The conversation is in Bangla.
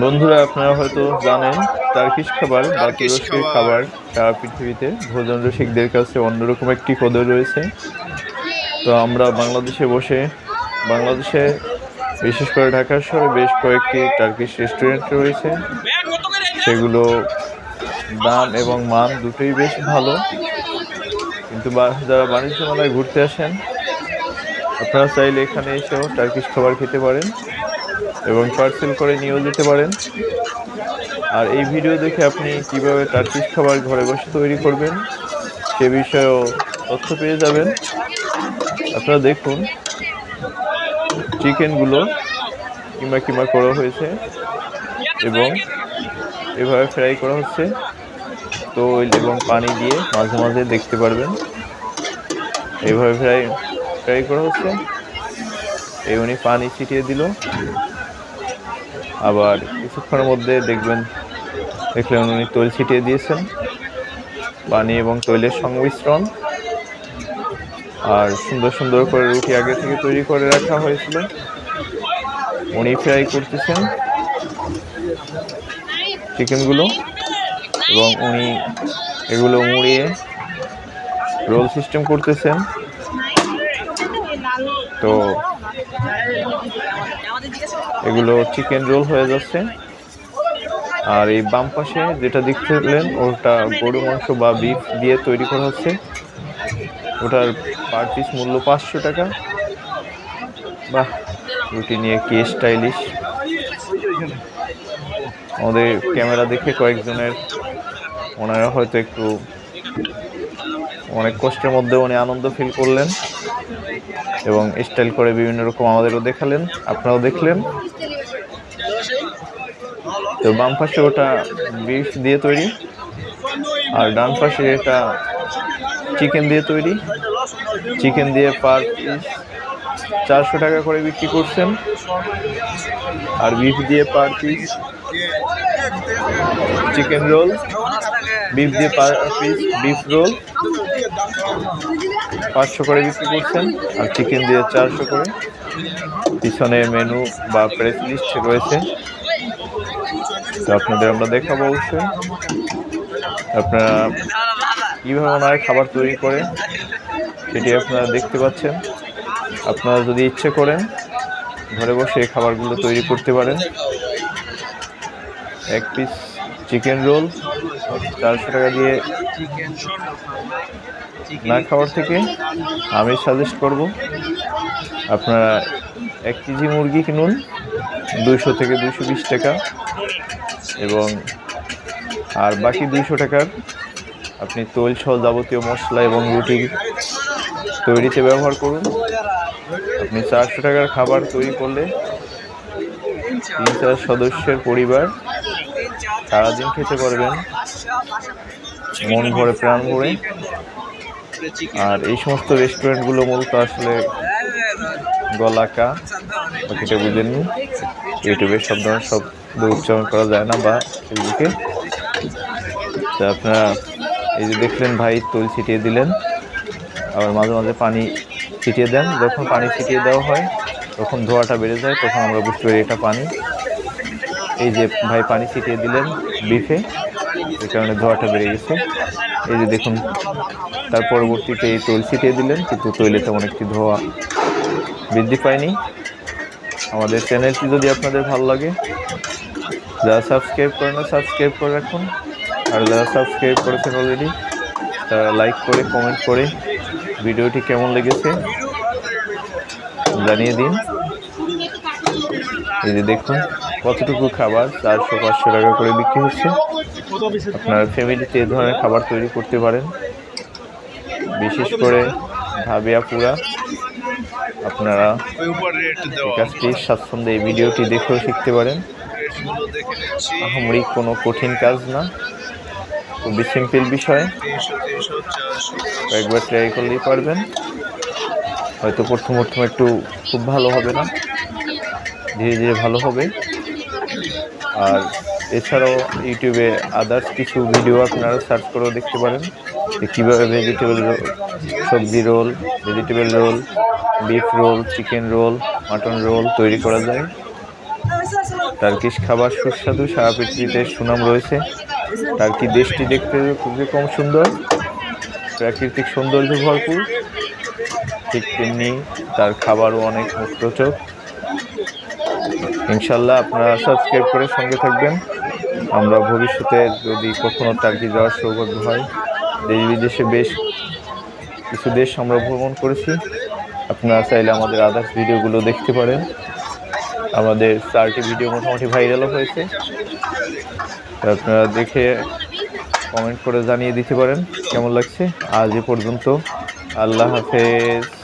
বন্ধুরা আপনারা হয়তো জানেন টার্কিশ খাবার বা তুরস্কের খাবার। সারা পৃথিবীতে ভোজন রসিকদের কাছে অন্যরকম একটি কদর রয়েছে। তো আমরা বাংলাদেশে বসে বাংলাদেশে বিশেষ করে ঢাকা শহরে বেশ কয়েকটি টার্কিশ রেস্টুরেন্ট রয়েছে। সেগুলো দাম এবং মান দুটোই বেশ ভালো। কিন্তু বা- যারা বাণিজ্য মেলায় ঘুরতে আসেন আপনারা চাইলে এখানে এসেও টার্কিশ খাবার খেতে পারেন এবং পার্সেল করে নিয়েও যেতে পারেন। আর এই ভিডিও দেখে আপনি কীভাবে টার্কিশ খাবার ঘরে বসে তৈরি করবেন সে বিষয়েও তথ্য পেয়ে যাবেন। আপনারা দেখুন চিকেনগুলো কিমা কিমা করা হয়েছে এবং এভাবে ফ্রাই করা হচ্ছে। তৈল এবং পানি দিয়ে মাঝে মাঝে দেখতে পারবেন। এভাবে ফ্রাই ফ্রাই করা হচ্ছে। এই উনি পানি ছিটিয়ে দিল। আবার কিছুক্ষণের মধ্যে দেখবেন দেখলেন উনি তৈল ছিটিয়ে দিয়েছেন। পানি এবং তৈলের সংমিশ্রণ। আর সুন্দর সুন্দর করে রুটি আগে থেকে তৈরি করে রাখা হয়েছিল। উনি ফ্রাই করতেছেন। চিকেনগুলো। এবং উনি এগুলো মুড়িয়ে রোল সিস্টেম করতেছেন। তো এগুলো চিকেন রোল হয়ে যাচ্ছে। আর এই বাম পাশে যেটা দেখছিলেন ওটা গরু মাংস বা বিফ দিয়ে তৈরি করা হচ্ছে। ওটার পার পিস মূল্য পাঁচশো টাকা। বাহ, রুটি নিয়ে কি স্টাইলিশ আমাদের ক্যামেরা দেখে কয়েকজনের ওনারা হয়তো একটু অনেক কষ্টের মধ্যে উনি আনন্দ ফিল করলেন। এবং স্টাইল করে বিভিন্ন রকম আমাদেরও দেখালেন, আপনারাও দেখলেন। তো বাম পাশে ওটা বিফ দিয়ে তৈরি, আর ডান পাশে এটা চিকেন দিয়ে তৈরি। চিকেন দিয়ে পার পিস চারশো টাকা করে বিক্রি করছেন, আর বিফ দিয়ে per piece chicken roll beef দিয়ে পার পিস বিফ রোল পাঁচশো করে বিক্রি করছেন আর চিকেন দিয়ে চারশো করে। পিছনে মেনু বা প্রেস লিস্ট রয়েছে। তো আপনাদের আমরা দেখাবো অবশ্যই। আপনারা কীভাবে ওনারা খাবার তৈরি করে সেটি আপনারা দেখতে পাচ্ছেন। আপনারা যদি ইচ্ছে করেন, ঘরে বসে খাবারগুলো তৈরি করতে পারেন। এক পিস চিকেন রোল চারশো টাকা দিয়ে না খাওয়ার থেকে আমি সাজেস্ট করব, আপনারা এক কেজি মুরগি কিনুন দুইশো থেকে দুইশো বিশ টাকা এবং আর বাকি দুইশো টাকার আপনি তৈল সহ যাবতীয় মশলা এবং রুটি তৈরিতে ব্যবহার করুন। আপনি চারশো টাকার খাবার তৈরি করলে তিন চার সদস্যের পরিবার সারাদিন খেতে পারবেন। মন ভরে প্রাণ ভরে। আর এই সমস্ত রেস্টুরেন্টগুলো মূলত আসলে গলাকা বাকিটা বুঝেননি ইউটিউবে সব ধরনের শব্দ উচ্চারণ করা যায় না বা ফেসবুকে তো আপনারা এই যে দেখলেন ভাই, তৈল ছিটিয়ে দিলেন। আবার মাঝে মাঝে পানি ছিটিয়ে দেন। যখন পানি ছিটিয়ে দেওয়া হয়, তখন ধোয়াটা বেড়ে যায়, তখন আমরা বুঝতে পারি এটা পানি। এই যে ভাই পানি ছিটিয়ে দিলেন বিফে, এই কারণে ধোয়াটা বেড়ে গেছে। এই যে দেখুন, তার পরবর্তীতে এই তৈল ছিটিয়ে দিলেন, কিন্তু তৈলে তেমন একটি ধোয়া বৃদ্ধি পায়নি। আমাদের চ্যানেলটি যদি আপনাদের ভালো লাগে, যারা সাবস্ক্রাইব করে না, সাবস্ক্রাইব করে রাখুন। আর যারা সাবস্ক্রাইব করেছেন অলরেডি তারা লাইক করে কমেন্ট করে ভিডিওটি কেমন লেগেছে জানিয়ে দিন। এই যে দেখুন কতটুকু খাবার? চারশো, পাঁচশো টাকা করে বিক্রি হচ্ছে। আপনার ফ্যামিলিতে এ ধরনের খাবার তৈরি করতে পারেন। বিশেষ করে ভাবিয়া পুরা আপনারা কাজটি স্বাচ্ছন্দ্যে এই ভিডিওটি দেখেও শিখতে পারেন। আহামরি কোনো কঠিন কাজ না। খুবই সিম্পল বিষয়। একবার ট্রাই করলেই পারবেন। হয়তো প্রথম প্রথম একটু খুব ভালো হবে না। ধীরে ধীরে ভালো হবে। আর এছাড়াও ইউটিউবে আদার্স কিছু ভিডিও আপনারা সার্চ করেও দেখতে পারেন যে কীভাবে ভেজিটেবল সবজি roll vegetable roll beef roll chicken roll mutton roll তৈরি করা যায়। টার্কিশ খাবার সুস্বাদু সারা পৃথিবীতে সুনাম রয়েছে। টার্কি দেশটি দেখতে খুবই কম সুন্দর। প্রাকৃতিক সৌন্দর্য ভরপুর। ঠিক তেমনি তার খাবারও অনেক মুক্তচক ইনশাল্লাহ আপনারা সাবস্ক্রাইব করে সঙ্গে থাকবেন। আমরা ভবিষ্যতে যদি কখনো টার্কি যাওয়ার সৌভাগ্য হয়, দেশ বিদেশে বেশ কিছু দেশ আমরা ভ্রমণ করেছি। আপনারা চাইলে আমাদের আদার্স ভিডিওগুলো দেখতে পারেন। আমাদের চারটি ভিডিও মোটামুটি ভাইরালও হয়েছে। আপনারা দেখে কমেন্ট করে জানিয়ে দিতে পারেন। কেমন লাগছে? আজ এ পর্যন্ত। আল্লাহ হাফেজ।